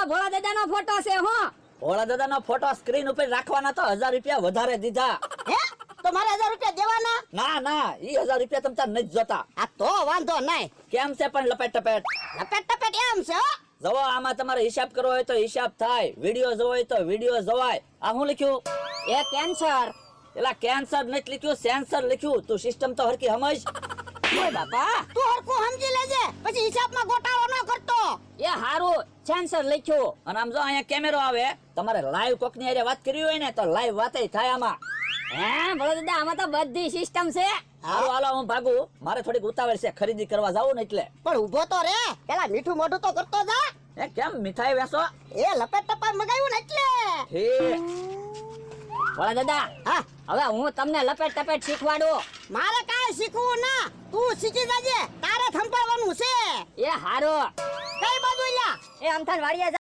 તો ભોળા દાદાનો ફોટો છે હો. ભોળા દાદાનો ફોટો સ્ક્રીન ઉપર રાખવાના તો હજાર રૂપિયા વધારે દીધા. હે? તો મારે હજાર રૂપિયા દેવાના? ના ના ઈ હજાર રૂપિયા તમ તાર નથી જોતા. આ તો વાંધો નહીં. કેમ છે પણ લપેટ ટપેટ? લપેટ ટપેટ એમ છે હો. જવો આમાં તમારે હિસાબ કરવો હોય તો હિસાબ થાય. વીડિયો જોવો હોય તો વીડિયો જોવાય. આ હું લખ્યું? એ કેન્સર. એલા કેન્સર નથી લખ્યું સેન્સર લખ્યું. તું સિસ્ટમ તો હરકી સમજ. ઓય બાપા તું હરખું સમજી લેજે. પછી હિસાબમાં ગોટાળો એ હારું સેન્સર લખ્યું. અને આમ જો અહીંયા કેમેરો આવે તમારે લાઈવ કોકની હારે વાત કરવી હોય ને તો લાઈવ વાતય થાય આમાં. હે ભલે દાદા આમાં તો બધી સિસ્ટમ છે. હારું હાલો હું ભાગું. મારે થોડીક ઉતાવળ છે ખરીદી કરવા જાવું ને એટલે. પણ ઊભો તો રે પેલા મીઠું મોઢું તો કરતો જા. એ કેમ મીઠાઈ વેસો? એ લપેટ ટપા મગાવ્યું ને એટલે. ભલે દાદા હા. હવે હું તમને લપેટ ટપેટ શીખવાડું. મારે કાંઈ શીખવું ના તું શીખી જજે તારે થંપાવવાનું છે. એ હારું. એ આમથાન વાડિયા